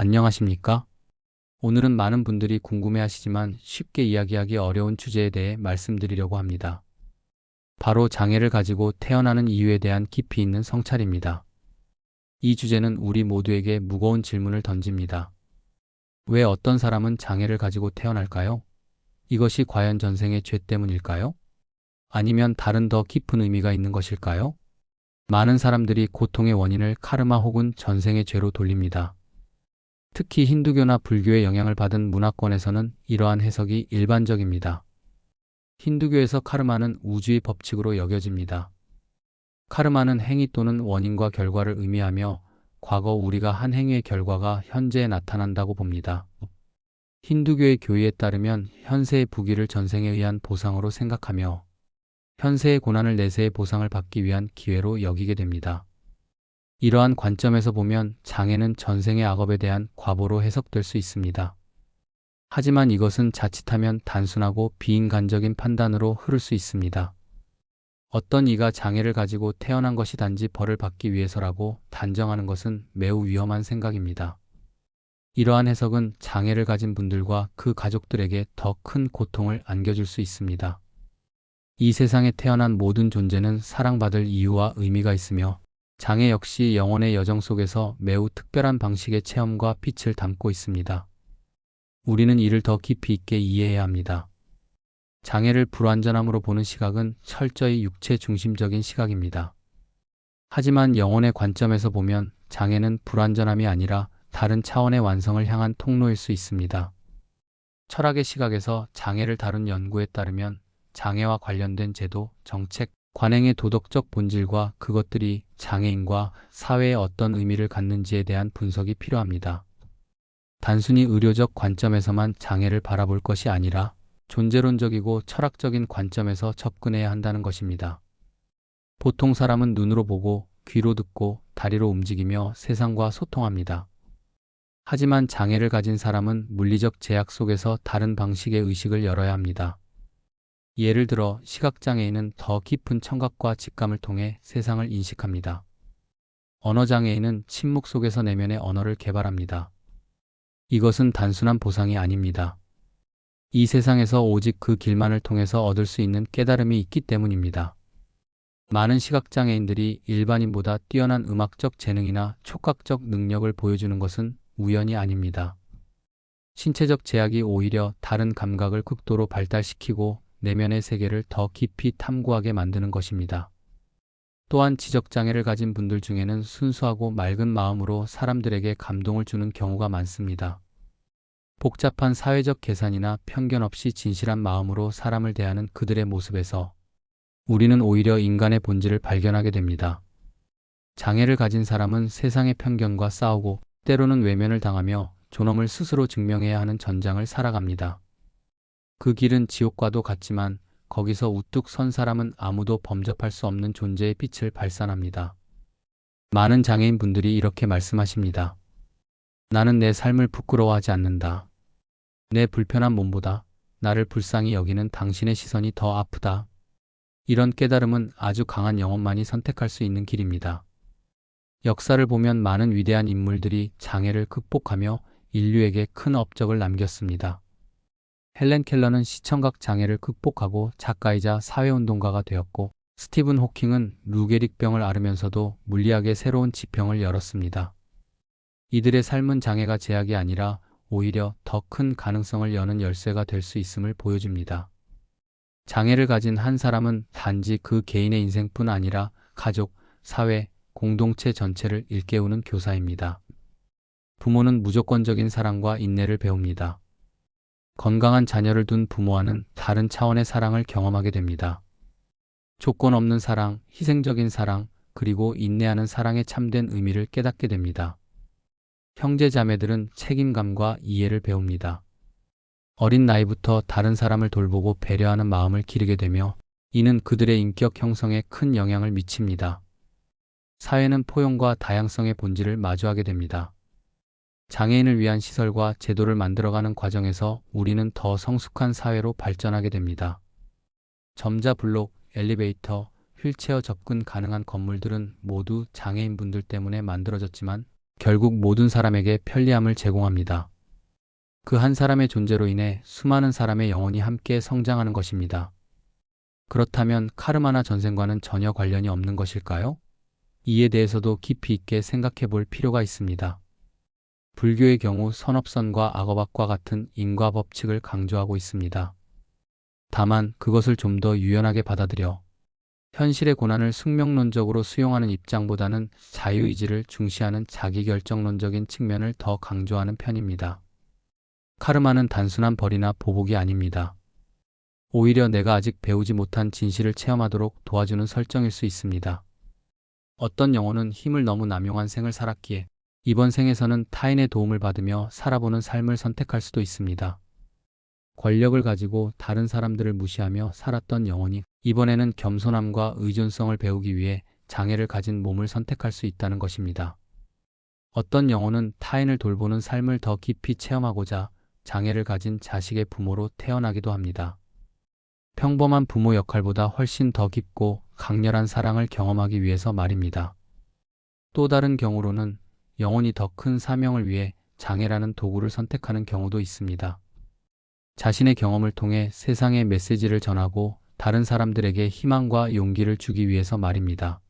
안녕하십니까? 오늘은 많은 분들이 궁금해 하시지만 쉽게 이야기하기 어려운 주제에 대해 말씀드리려고 합니다. 바로 장애를 가지고 태어나는 이유에 대한 깊이 있는 성찰입니다. 이 주제는 우리 모두에게 무거운 질문을 던집니다. 왜 어떤 사람은 장애를 가지고 태어날까요? 이것이 과연 전생의 죄 때문일까요? 아니면 다른 더 깊은 의미가 있는 것일까요? 많은 사람들이 고통의 원인을 카르마 혹은 전생의 죄로 돌립니다. 특히 힌두교나 불교의 영향을 받은 문화권에서는 이러한 해석이 일반적입니다. 힌두교에서 카르마는 우주의 법칙으로 여겨집니다. 카르마는 행위 또는 원인과 결과를 의미하며 과거 우리가 한 행위의 결과가 현재에 나타난다고 봅니다. 힌두교의 교의에 따르면 현세의 부귀를 전생에 의한 보상으로 생각하며 현세의 고난을 내세의 보상을 받기 위한 기회로 여기게 됩니다. 이러한 관점에서 보면 장애는 전생의 악업에 대한 과보로 해석될 수 있습니다. 하지만 이것은 자칫하면 단순하고 비인간적인 판단으로 흐를 수 있습니다. 어떤 이가 장애를 가지고 태어난 것이 단지 벌을 받기 위해서라고 단정하는 것은 매우 위험한 생각입니다. 이러한 해석은 장애를 가진 분들과 그 가족들에게 더 큰 고통을 안겨줄 수 있습니다. 이 세상에 태어난 모든 존재는 사랑받을 이유와 의미가 있으며 장애 역시 영혼의 여정 속에서 매우 특별한 방식의 체험과 빛을 담고 있습니다. 우리는 이를 더 깊이 있게 이해해야 합니다. 장애를 불완전함으로 보는 시각은 철저히 육체 중심적인 시각입니다. 하지만 영혼의 관점에서 보면 장애는 불완전함이 아니라 다른 차원의 완성을 향한 통로일 수 있습니다. 철학의 시각에서 장애를 다룬 연구에 따르면 장애와 관련된 제도, 정책, 관행의 도덕적 본질과 그것들이 장애인과 사회에 어떤 의미를 갖는지에 대한 분석이 필요합니다. 단순히 의료적 관점에서만 장애를 바라볼 것이 아니라 존재론적이고 철학적인 관점에서 접근해야 한다는 것입니다. 보통 사람은 눈으로 보고 귀로 듣고 다리로 움직이며 세상과 소통합니다. 하지만 장애를 가진 사람은 물리적 제약 속에서 다른 방식의 의식을 열어야 합니다. 예를 들어 시각장애인은 더 깊은 청각과 직감을 통해 세상을 인식합니다. 언어장애인은 침묵 속에서 내면의 언어를 개발합니다. 이것은 단순한 보상이 아닙니다. 이 세상에서 오직 그 길만을 통해서 얻을 수 있는 깨달음이 있기 때문입니다. 많은 시각장애인들이 일반인보다 뛰어난 음악적 재능이나 촉각적 능력을 보여주는 것은 우연이 아닙니다. 신체적 제약이 오히려 다른 감각을 극도로 발달시키고 내면의 세계를 더 깊이 탐구하게 만드는 것입니다. 또한 지적장애를 가진 분들 중에는 순수하고 맑은 마음으로 사람들에게 감동을 주는 경우가 많습니다. 복잡한 사회적 계산이나 편견 없이 진실한 마음으로 사람을 대하는 그들의 모습에서 우리는 오히려 인간의 본질을 발견하게 됩니다. 장애를 가진 사람은 세상의 편견과 싸우고 때로는 외면을 당하며 존엄을 스스로 증명해야 하는 전장을 살아갑니다. 그 길은 지옥과도 같지만 거기서 우뚝 선 사람은 아무도 범접할 수 없는 존재의 빛을 발산합니다. 많은 장애인 분들이 이렇게 말씀하십니다. 나는 내 삶을 부끄러워하지 않는다. 내 불편한 몸보다 나를 불쌍히 여기는 당신의 시선이 더 아프다. 이런 깨달음은 아주 강한 영혼만이 선택할 수 있는 길입니다. 역사를 보면 많은 위대한 인물들이 장애를 극복하며 인류에게 큰 업적을 남겼습니다. 헬렌 켈러는 시청각 장애를 극복하고 작가이자 사회운동가가 되었고 스티븐 호킹은 루게릭병을 앓으면서도 물리학의 새로운 지평을 열었습니다. 이들의 삶은 장애가 제약이 아니라 오히려 더 큰 가능성을 여는 열쇠가 될 수 있음을 보여줍니다. 장애를 가진 한 사람은 단지 그 개인의 인생뿐 아니라 가족, 사회, 공동체 전체를 일깨우는 교사입니다. 부모는 무조건적인 사랑과 인내를 배웁니다. 건강한 자녀를 둔 부모와는 다른 차원의 사랑을 경험하게 됩니다. 조건 없는 사랑, 희생적인 사랑, 그리고 인내하는 사랑의 참된 의미를 깨닫게 됩니다. 형제 자매들은 책임감과 이해를 배웁니다. 어린 나이부터 다른 사람을 돌보고 배려하는 마음을 기르게 되며 이는 그들의 인격 형성에 큰 영향을 미칩니다. 사회는 포용과 다양성의 본질을 마주하게 됩니다. 장애인을 위한 시설과 제도를 만들어가는 과정에서 우리는 더 성숙한 사회로 발전하게 됩니다. 점자 블록, 엘리베이터, 휠체어 접근 가능한 건물들은 모두 장애인분들 때문에 만들어졌지만 결국 모든 사람에게 편리함을 제공합니다. 그 한 사람의 존재로 인해 수많은 사람의 영혼이 함께 성장하는 것입니다. 그렇다면 카르마나 전생과는 전혀 관련이 없는 것일까요? 이에 대해서도 깊이 있게 생각해 볼 필요가 있습니다. 불교의 경우 선업선과 악업악과 같은 인과 법칙을 강조하고 있습니다. 다만 그것을 좀 더 유연하게 받아들여 현실의 고난을 숙명론적으로 수용하는 입장보다는 자유의지를 중시하는 자기결정론적인 측면을 더 강조하는 편입니다. 카르마는 단순한 벌이나 보복이 아닙니다. 오히려 내가 아직 배우지 못한 진실을 체험하도록 도와주는 설정일 수 있습니다. 어떤 영혼은 힘을 너무 남용한 생을 살았기에 이번 생에서는 타인의 도움을 받으며 살아보는 삶을 선택할 수도 있습니다. 권력을 가지고 다른 사람들을 무시하며 살았던 영혼이 이번에는 겸손함과 의존성을 배우기 위해 장애를 가진 몸을 선택할 수 있다는 것입니다. 어떤 영혼은 타인을 돌보는 삶을 더 깊이 체험하고자 장애를 가진 자식의 부모로 태어나기도 합니다. 평범한 부모 역할보다 훨씬 더 깊고 강렬한 사랑을 경험하기 위해서 말입니다. 또 다른 경우로는 영혼이 더 큰 사명을 위해 장애라는 도구를 선택하는 경우도 있습니다. 자신의 경험을 통해 세상의 메시지를 전하고 다른 사람들에게 희망과 용기를 주기 위해서 말입니다.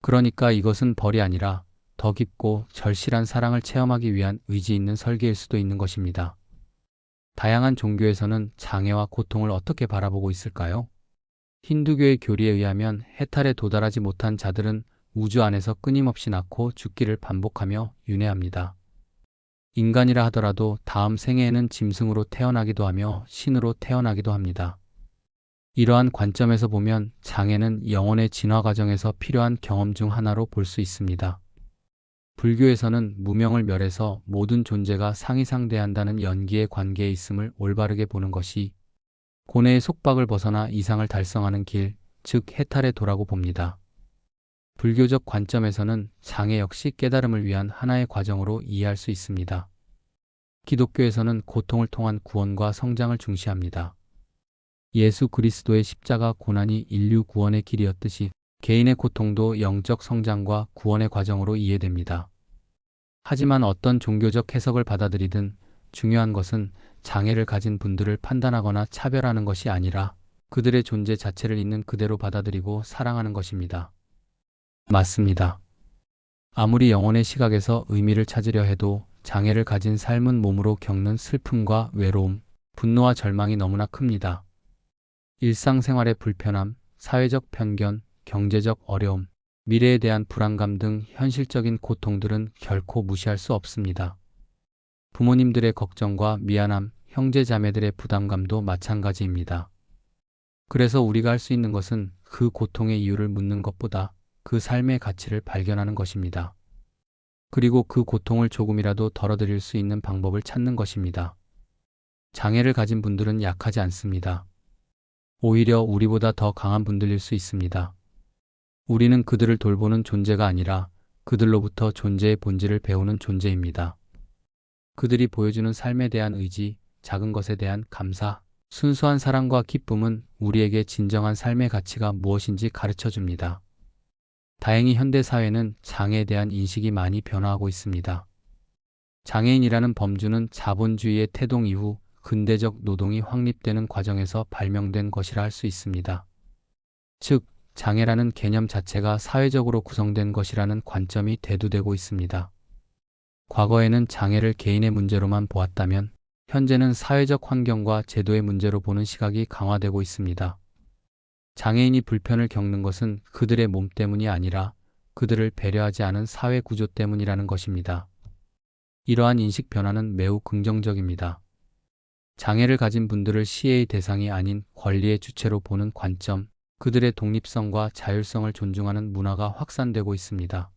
그러니까 이것은 벌이 아니라 더 깊고 절실한 사랑을 체험하기 위한 의지 있는 설계일 수도 있는 것입니다. 다양한 종교에서는 장애와 고통을 어떻게 바라보고 있을까요? 힌두교의 교리에 의하면 해탈에 도달하지 못한 자들은 우주 안에서 끊임없이 낳고 죽기를 반복하며 윤회합니다. 인간이라 하더라도 다음 생애에는 짐승으로 태어나기도 하며 신으로 태어나기도 합니다. 이러한 관점에서 보면 장애는 영혼의 진화 과정에서 필요한 경험 중 하나로 볼 수 있습니다. 불교에서는 무명을 멸해서 모든 존재가 상이상대한다는 연기의 관계에 있음을 올바르게 보는 것이 고뇌의 속박을 벗어나 이상을 달성하는 길, 즉 해탈의 도라고 봅니다. 불교적 관점에서는 장애 역시 깨달음을 위한 하나의 과정으로 이해할 수 있습니다. 기독교에서는 고통을 통한 구원과 성장을 중시합니다. 예수 그리스도의 십자가 고난이 인류 구원의 길이었듯이 개인의 고통도 영적 성장과 구원의 과정으로 이해됩니다. 하지만 어떤 종교적 해석을 받아들이든 중요한 것은 장애를 가진 분들을 판단하거나 차별하는 것이 아니라 그들의 존재 자체를 있는 그대로 받아들이고 사랑하는 것입니다. 맞습니다. 아무리 영혼의 시각에서 의미를 찾으려 해도 장애를 가진 삶은 몸으로 겪는 슬픔과 외로움, 분노와 절망이 너무나 큽니다. 일상생활의 불편함, 사회적 편견, 경제적 어려움, 미래에 대한 불안감 등 현실적인 고통들은 결코 무시할 수 없습니다. 부모님들의 걱정과 미안함, 형제 자매들의 부담감도 마찬가지입니다. 그래서 우리가 할 수 있는 것은 그 고통의 이유를 묻는 것보다 그 삶의 가치를 발견하는 것입니다. 그리고 그 고통을 조금이라도 덜어드릴 수 있는 방법을 찾는 것입니다. 장애를 가진 분들은 약하지 않습니다. 오히려 우리보다 더 강한 분들일 수 있습니다. 우리는 그들을 돌보는 존재가 아니라 그들로부터 존재의 본질을 배우는 존재입니다. 그들이 보여주는 삶에 대한 의지, 작은 것에 대한 감사, 순수한 사랑과 기쁨은 우리에게 진정한 삶의 가치가 무엇인지 가르쳐 줍니다. 다행히 현대 사회는 장애에 대한 인식이 많이 변화하고 있습니다. 장애인이라는 범주는 자본주의의 태동 이후 근대적 노동이 확립되는 과정에서 발명된 것이라 할 수 있습니다. 즉, 장애라는 개념 자체가 사회적으로 구성된 것이라는 관점이 대두되고 있습니다. 과거에는 장애를 개인의 문제로만 보았다면 현재는 사회적 환경과 제도의 문제로 보는 시각이 강화되고 있습니다. 장애인이 불편을 겪는 것은 그들의 몸 때문이 아니라 그들을 배려하지 않은 사회 구조 때문이라는 것입니다. 이러한 인식 변화는 매우 긍정적입니다. 장애를 가진 분들을 시혜의 대상이 아닌 권리의 주체로 보는 관점, 그들의 독립성과 자율성을 존중하는 문화가 확산되고 있습니다.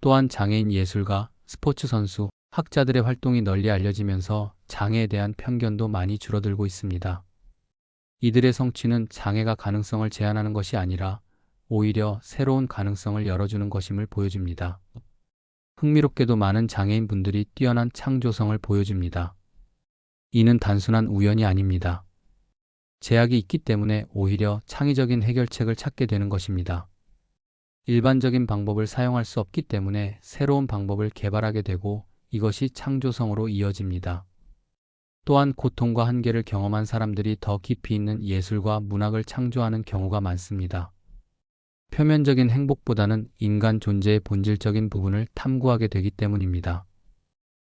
또한 장애인 예술가, 스포츠 선수, 학자들의 활동이 널리 알려지면서 장애에 대한 편견도 많이 줄어들고 있습니다. 이들의 성취는 장애가 가능성을 제한하는 것이 아니라 오히려 새로운 가능성을 열어주는 것임을 보여줍니다. 흥미롭게도 많은 장애인 분들이 뛰어난 창조성을 보여줍니다. 이는 단순한 우연이 아닙니다. 제약이 있기 때문에 오히려 창의적인 해결책을 찾게 되는 것입니다. 일반적인 방법을 사용할 수 없기 때문에 새로운 방법을 개발하게 되고 이것이 창조성으로 이어집니다. 또한 고통과 한계를 경험한 사람들이 더 깊이 있는 예술과 문학을 창조하는 경우가 많습니다. 표면적인 행복보다는 인간 존재의 본질적인 부분을 탐구하게 되기 때문입니다.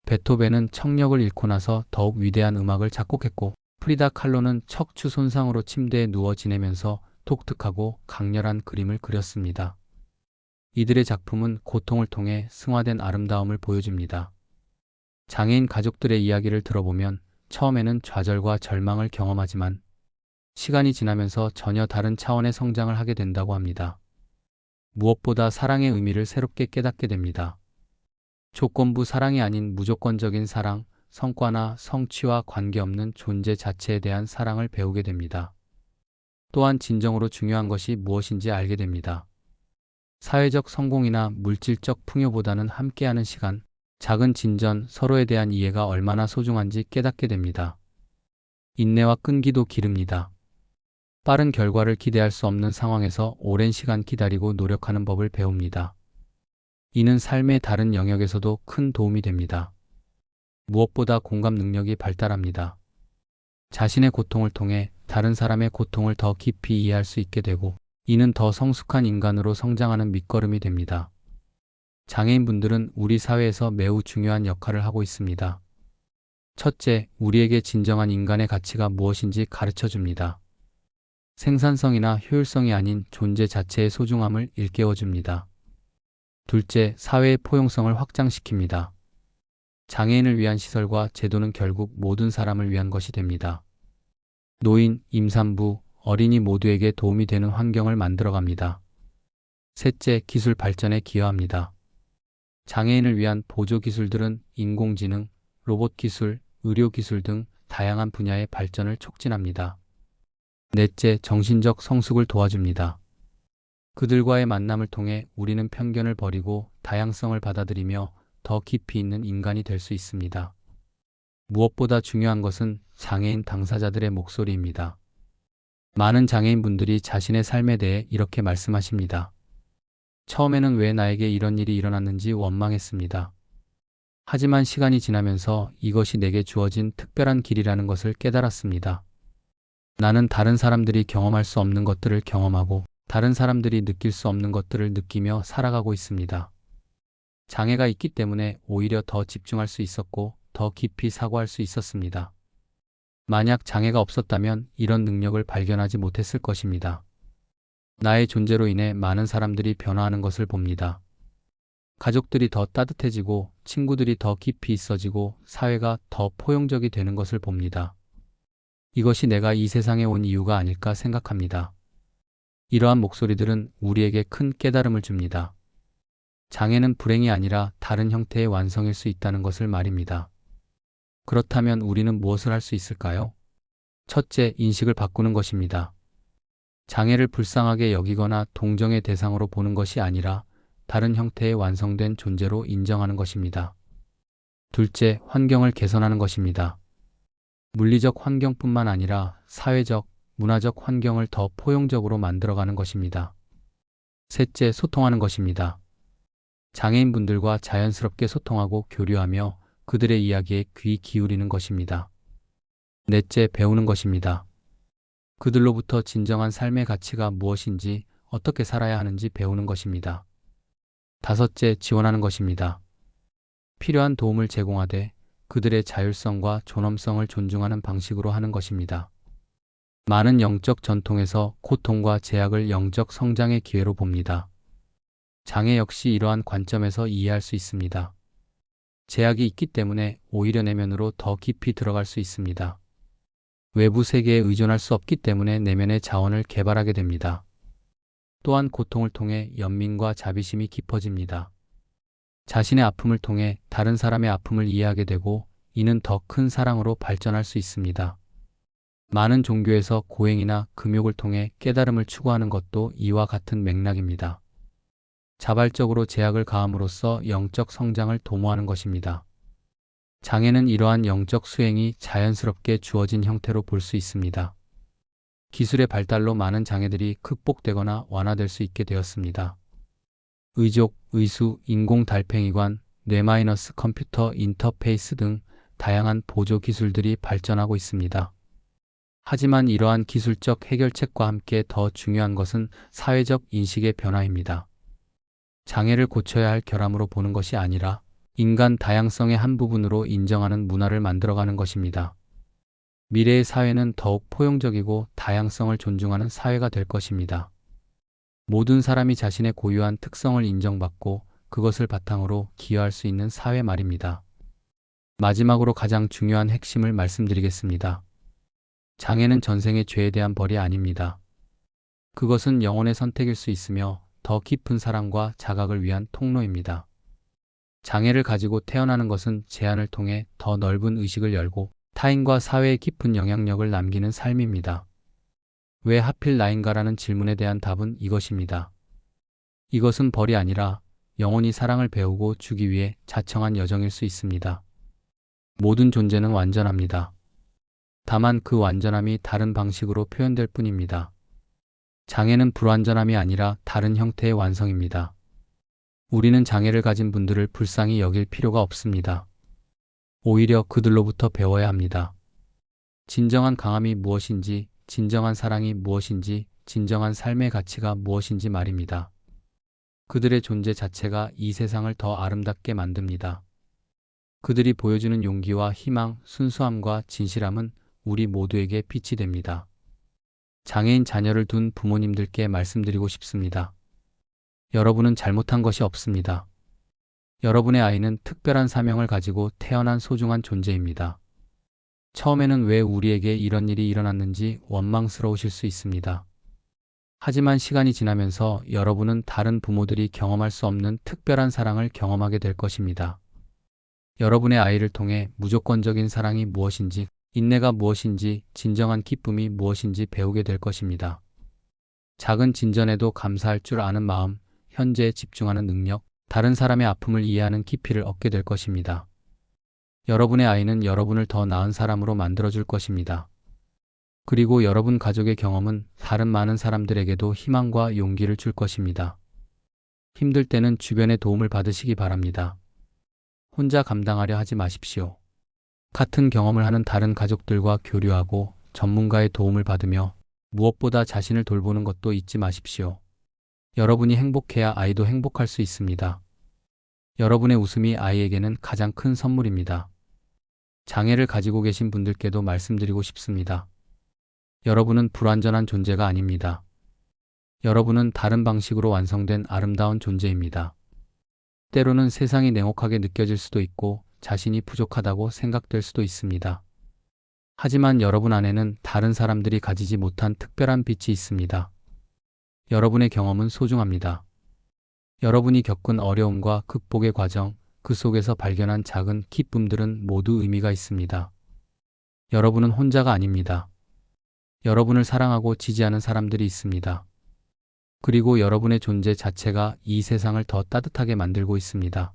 베토벤은 청력을 잃고 나서 더욱 위대한 음악을 작곡했고 프리다 칼로는 척추 손상으로 침대에 누워 지내면서 독특하고 강렬한 그림을 그렸습니다. 이들의 작품은 고통을 통해 승화된 아름다움을 보여줍니다. 장애인 가족들의 이야기를 들어보면 처음에는 좌절과 절망을 경험하지만 시간이 지나면서 전혀 다른 차원의 성장을 하게 된다고 합니다. 무엇보다 사랑의 의미를 새롭게 깨닫게 됩니다. 조건부 사랑이 아닌 무조건적인 사랑, 성과나 성취와 관계없는 존재 자체에 대한 사랑을 배우게 됩니다. 또한 진정으로 중요한 것이 무엇인지 알게 됩니다. 사회적 성공이나 물질적 풍요보다는 함께하는 시간, 작은 진전, 서로에 대한 이해가 얼마나 소중한지 깨닫게 됩니다. 인내와 끈기도 기릅니다. 빠른 결과를 기대할 수 없는 상황에서 오랜 시간 기다리고 노력하는 법을 배웁니다. 이는 삶의 다른 영역에서도 큰 도움이 됩니다. 무엇보다 공감 능력이 발달합니다. 자신의 고통을 통해 다른 사람의 고통을 더 깊이 이해할 수 있게 되고 이는 더 성숙한 인간으로 성장하는 밑거름이 됩니다. 장애인분들은 우리 사회에서 매우 중요한 역할을 하고 있습니다. 첫째, 우리에게 진정한 인간의 가치가 무엇인지 가르쳐 줍니다. 생산성이나 효율성이 아닌 존재 자체의 소중함을 일깨워 줍니다. 둘째, 사회의 포용성을 확장시킵니다. 장애인을 위한 시설과 제도는 결국 모든 사람을 위한 것이 됩니다. 노인, 임산부, 어린이 모두에게 도움이 되는 환경을 만들어 갑니다. 셋째, 기술 발전에 기여합니다. 장애인을 위한 보조 기술들은 인공지능, 로봇 기술, 의료 기술 등 다양한 분야의 발전을 촉진합니다. 넷째, 정신적 성숙을 도와줍니다. 그들과의 만남을 통해 우리는 편견을 버리고 다양성을 받아들이며 더 깊이 있는 인간이 될 수 있습니다. 무엇보다 중요한 것은 장애인 당사자들의 목소리입니다. 많은 장애인분들이 자신의 삶에 대해 이렇게 말씀하십니다. 처음에는 왜 나에게 이런 일이 일어났는지 원망했습니다. 하지만 시간이 지나면서 이것이 내게 주어진 특별한 길이라는 것을 깨달았습니다. 나는 다른 사람들이 경험할 수 없는 것들을 경험하고 다른 사람들이 느낄 수 없는 것들을 느끼며 살아가고 있습니다. 장애가 있기 때문에 오히려 더 집중할 수 있었고 더 깊이 사고할 수 있었습니다. 만약 장애가 없었다면 이런 능력을 발견하지 못했을 것입니다. 나의 존재로 인해 많은 사람들이 변화하는 것을 봅니다. 가족들이 더 따뜻해지고 친구들이 더 깊이 있어지고 사회가 더 포용적이 되는 것을 봅니다. 이것이 내가 이 세상에 온 이유가 아닐까 생각합니다. 이러한 목소리들은 우리에게 큰 깨달음을 줍니다. 장애는 불행이 아니라 다른 형태의 완성일 수 있다는 것을 말입니다. 그렇다면 우리는 무엇을 할 수 있을까요? 첫째, 인식을 바꾸는 것입니다. 장애를 불쌍하게 여기거나 동정의 대상으로 보는 것이 아니라 다른 형태의 완성된 존재로 인정하는 것입니다. 둘째, 환경을 개선하는 것입니다. 물리적 환경뿐만 아니라 사회적, 문화적 환경을 더 포용적으로 만들어가는 것입니다. 셋째, 소통하는 것입니다. 장애인분들과 자연스럽게 소통하고 교류하며 그들의 이야기에 귀 기울이는 것입니다. 넷째, 배우는 것입니다. 그들로부터 진정한 삶의 가치가 무엇인지 어떻게 살아야 하는지 배우는 것입니다. 다섯째, 지원하는 것입니다. 필요한 도움을 제공하되 그들의 자율성과 존엄성을 존중하는 방식으로 하는 것입니다. 많은 영적 전통에서 고통과 제약을 영적 성장의 기회로 봅니다. 장애 역시 이러한 관점에서 이해할 수 있습니다. 제약이 있기 때문에 오히려 내면으로 더 깊이 들어갈 수 있습니다. 외부 세계에 의존할 수 없기 때문에 내면의 자원을 개발하게 됩니다. 또한 고통을 통해 연민과 자비심이 깊어집니다. 자신의 아픔을 통해 다른 사람의 아픔을 이해하게 되고 이는 더 큰 사랑으로 발전할 수 있습니다. 많은 종교에서 고행이나 금욕을 통해 깨달음을 추구하는 것도 이와 같은 맥락입니다. 자발적으로 제약을 가함으로써 영적 성장을 도모하는 것입니다. 장애는 이러한 영적 수행이 자연스럽게 주어진 형태로 볼 수 있습니다. 기술의 발달로 많은 장애들이 극복되거나 완화될 수 있게 되었습니다. 의족, 의수, 인공 달팽이관, 뇌마이너스 컴퓨터 인터페이스 등 다양한 보조 기술들이 발전하고 있습니다. 하지만 이러한 기술적 해결책과 함께 더 중요한 것은 사회적 인식의 변화입니다. 장애를 고쳐야 할 결함으로 보는 것이 아니라 인간 다양성의 한 부분으로 인정하는 문화를 만들어가는 것입니다. 미래의 사회는 더욱 포용적이고 다양성을 존중하는 사회가 될 것입니다. 모든 사람이 자신의 고유한 특성을 인정받고 그것을 바탕으로 기여할 수 있는 사회 말입니다. 마지막으로 가장 중요한 핵심을 말씀드리겠습니다. 장애는 전생의 죄에 대한 벌이 아닙니다. 그것은 영혼의 선택일 수 있으며 더 깊은 사랑과 자각을 위한 통로입니다. 장애를 가지고 태어나는 것은 제한을 통해 더 넓은 의식을 열고 타인과 사회에 깊은 영향력을 남기는 삶입니다. 왜 하필 나인가라는 질문에 대한 답은 이것입니다. 이것은 벌이 아니라 영원히 사랑을 배우고 주기 위해 자청한 여정일 수 있습니다. 모든 존재는 완전합니다. 다만 그 완전함이 다른 방식으로 표현될 뿐입니다. 장애는 불완전함이 아니라 다른 형태의 완성입니다. 우리는 장애를 가진 분들을 불쌍히 여길 필요가 없습니다. 오히려 그들로부터 배워야 합니다. 진정한 강함이 무엇인지, 진정한 사랑이 무엇인지, 진정한 삶의 가치가 무엇인지 말입니다. 그들의 존재 자체가 이 세상을 더 아름답게 만듭니다. 그들이 보여주는 용기와 희망, 순수함과 진실함은 우리 모두에게 빛이 됩니다. 장애인 자녀를 둔 부모님들께 말씀드리고 싶습니다. 여러분은 잘못한 것이 없습니다. 여러분의 아이는 특별한 사명을 가지고 태어난 소중한 존재입니다. 처음에는 왜 우리에게 이런 일이 일어났는지 원망스러우실 수 있습니다. 하지만 시간이 지나면서 여러분은 다른 부모들이 경험할 수 없는 특별한 사랑을 경험하게 될 것입니다. 여러분의 아이를 통해 무조건적인 사랑이 무엇인지, 인내가 무엇인지, 진정한 기쁨이 무엇인지 배우게 될 것입니다. 작은 진전에도 감사할 줄 아는 마음, 현재에 집중하는 능력, 다른 사람의 아픔을 이해하는 깊이를 얻게 될 것입니다. 여러분의 아이는 여러분을 더 나은 사람으로 만들어줄 것입니다. 그리고 여러분 가족의 경험은 다른 많은 사람들에게도 희망과 용기를 줄 것입니다. 힘들 때는 주변의 도움을 받으시기 바랍니다. 혼자 감당하려 하지 마십시오. 같은 경험을 하는 다른 가족들과 교류하고 전문가의 도움을 받으며 무엇보다 자신을 돌보는 것도 잊지 마십시오. 여러분이 행복해야 아이도 행복할 수 있습니다. 여러분의 웃음이 아이에게는 가장 큰 선물입니다. 장애를 가지고 계신 분들께도 말씀드리고 싶습니다. 여러분은 불완전한 존재가 아닙니다. 여러분은 다른 방식으로 완성된 아름다운 존재입니다. 때로는 세상이 냉혹하게 느껴질 수도 있고 자신이 부족하다고 생각될 수도 있습니다. 하지만 여러분 안에는 다른 사람들이 가지지 못한 특별한 빛이 있습니다. 여러분의 경험은 소중합니다. 여러분이 겪은 어려움과 극복의 과정, 그 속에서 발견한 작은 기쁨들은 모두 의미가 있습니다. 여러분은 혼자가 아닙니다. 여러분을 사랑하고 지지하는 사람들이 있습니다. 그리고 여러분의 존재 자체가 이 세상을 더 따뜻하게 만들고 있습니다.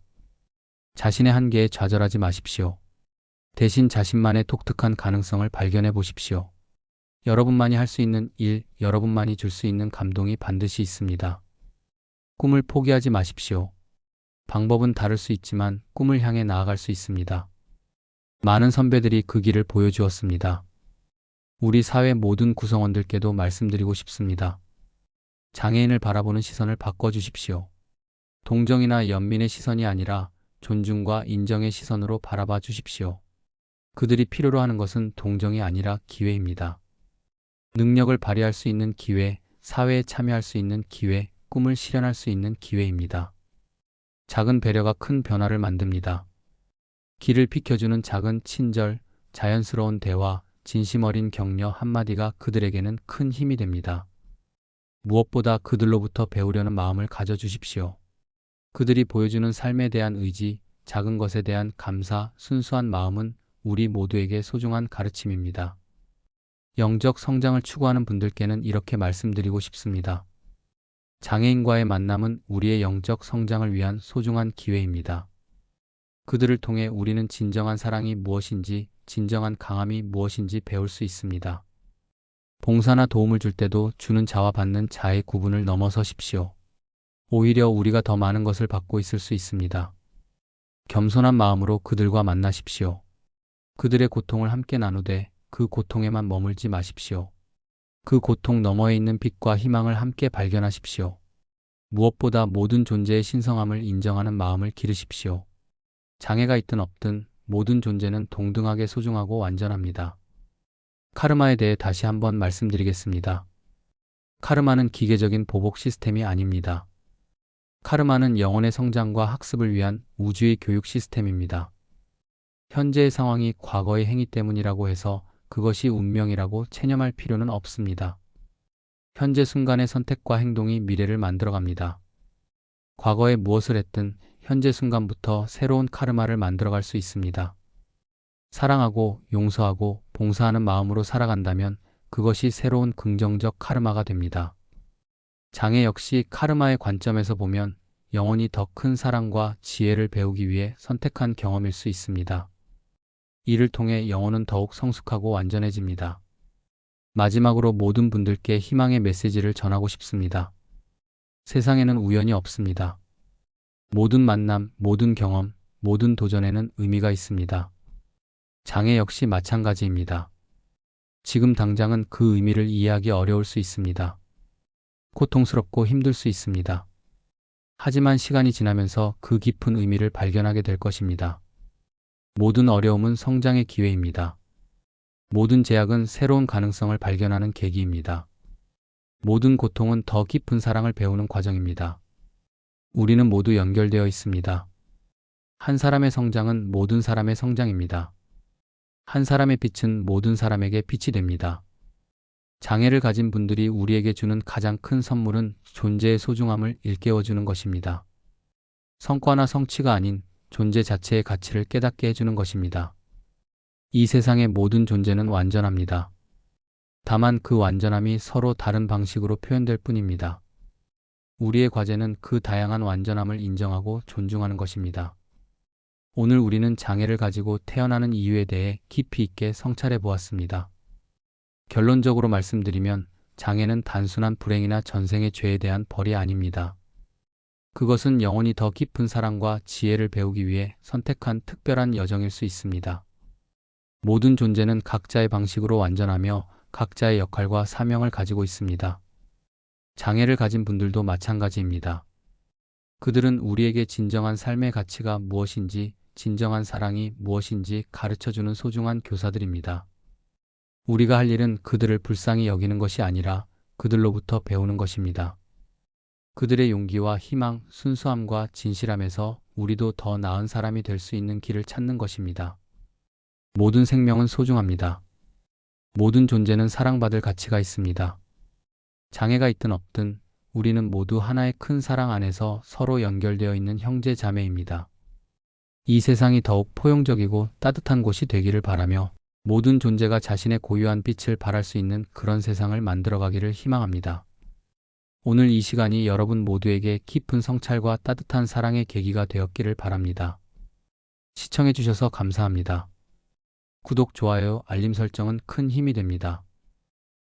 자신의 한계에 좌절하지 마십시오. 대신 자신만의 독특한 가능성을 발견해 보십시오. 여러분만이 할 수 있는 일, 여러분만이 줄 수 있는 감동이 반드시 있습니다. 꿈을 포기하지 마십시오. 방법은 다를 수 있지만 꿈을 향해 나아갈 수 있습니다. 많은 선배들이 그 길을 보여주었습니다. 우리 사회 모든 구성원들께도 말씀드리고 싶습니다. 장애인을 바라보는 시선을 바꿔주십시오. 동정이나 연민의 시선이 아니라 존중과 인정의 시선으로 바라봐 주십시오. 그들이 필요로 하는 것은 동정이 아니라 기회입니다. 능력을 발휘할 수 있는 기회, 사회에 참여할 수 있는 기회, 꿈을 실현할 수 있는 기회입니다. 작은 배려가 큰 변화를 만듭니다. 길을 비켜주는 작은 친절, 자연스러운 대화, 진심 어린 격려 한마디가 그들에게는 큰 힘이 됩니다. 무엇보다 그들로부터 배우려는 마음을 가져주십시오. 그들이 보여주는 삶에 대한 의지, 작은 것에 대한 감사, 순수한 마음은 우리 모두에게 소중한 가르침입니다. 영적 성장을 추구하는 분들께는 이렇게 말씀드리고 싶습니다. 장애인과의 만남은 우리의 영적 성장을 위한 소중한 기회입니다. 그들을 통해 우리는 진정한 사랑이 무엇인지, 진정한 강함이 무엇인지 배울 수 있습니다. 봉사나 도움을 줄 때도 주는 자와 받는 자의 구분을 넘어서십시오. 오히려 우리가 더 많은 것을 받고 있을 수 있습니다. 겸손한 마음으로 그들과 만나십시오. 그들의 고통을 함께 나누되 그 고통에만 머물지 마십시오. 그 고통 너머에 있는 빛과 희망을 함께 발견하십시오. 무엇보다 모든 존재의 신성함을 인정하는 마음을 기르십시오. 장애가 있든 없든 모든 존재는 동등하게 소중하고 완전합니다. 카르마에 대해 다시 한번 말씀드리겠습니다. 카르마는 기계적인 보복 시스템이 아닙니다. 카르마는 영혼의 성장과 학습을 위한 우주의 교육 시스템입니다. 현재의 상황이 과거의 행위 때문이라고 해서 그것이 운명이라고 체념할 필요는 없습니다. 현재 순간의 선택과 행동이 미래를 만들어갑니다. 과거에 무엇을 했든 현재 순간부터 새로운 카르마를 만들어갈 수 있습니다. 사랑하고 용서하고 봉사하는 마음으로 살아간다면 그것이 새로운 긍정적 카르마가 됩니다. 장애 역시 카르마의 관점에서 보면 영원히 더 큰 사랑과 지혜를 배우기 위해 선택한 경험일 수 있습니다. 이를 통해 영혼은 더욱 성숙하고 완전해집니다. 마지막으로 모든 분들께 희망의 메시지를 전하고 싶습니다. 세상에는 우연이 없습니다. 모든 만남, 모든 경험, 모든 도전에는 의미가 있습니다. 장애 역시 마찬가지입니다. 지금 당장은 그 의미를 이해하기 어려울 수 있습니다. 고통스럽고 힘들 수 있습니다. 하지만 시간이 지나면서 그 깊은 의미를 발견하게 될 것입니다. 모든 어려움은 성장의 기회입니다. 모든 제약은 새로운 가능성을 발견하는 계기입니다. 모든 고통은 더 깊은 사랑을 배우는 과정입니다. 우리는 모두 연결되어 있습니다. 한 사람의 성장은 모든 사람의 성장입니다. 한 사람의 빛은 모든 사람에게 빛이 됩니다. 장애를 가진 분들이 우리에게 주는 가장 큰 선물은 존재의 소중함을 일깨워주는 것입니다. 성과나 성취가 아닌 존재 자체의 가치를 깨닫게 해주는 것입니다. 이 세상의 모든 존재는 완전합니다. 다만 그 완전함이 서로 다른 방식으로 표현될 뿐입니다. 우리의 과제는 그 다양한 완전함을 인정하고 존중하는 것입니다. 오늘 우리는 장애를 가지고 태어나는 이유에 대해 깊이 있게 성찰해 보았습니다. 결론적으로 말씀드리면 장애는 단순한 불행이나 전생의 죄에 대한 벌이 아닙니다. 그것은 영원히 더 깊은 사랑과 지혜를 배우기 위해 선택한 특별한 여정일 수 있습니다. 모든 존재는 각자의 방식으로 완전하며 각자의 역할과 사명을 가지고 있습니다. 장애를 가진 분들도 마찬가지입니다. 그들은 우리에게 진정한 삶의 가치가 무엇인지, 진정한 사랑이 무엇인지 가르쳐 주는 소중한 교사들입니다. 우리가 할 일은 그들을 불쌍히 여기는 것이 아니라 그들로부터 배우는 것입니다. 그들의 용기와 희망, 순수함과 진실함에서 우리도 더 나은 사람이 될 수 있는 길을 찾는 것입니다. 모든 생명은 소중합니다. 모든 존재는 사랑받을 가치가 있습니다. 장애가 있든 없든 우리는 모두 하나의 큰 사랑 안에서 서로 연결되어 있는 형제 자매입니다. 이 세상이 더욱 포용적이고 따뜻한 곳이 되기를 바라며 모든 존재가 자신의 고유한 빛을 발할 수 있는 그런 세상을 만들어가기를 희망합니다. 오늘 이 시간이 여러분 모두에게 깊은 성찰과 따뜻한 사랑의 계기가 되었기를 바랍니다. 시청해주셔서 감사합니다. 구독, 좋아요, 알림 설정은 큰 힘이 됩니다.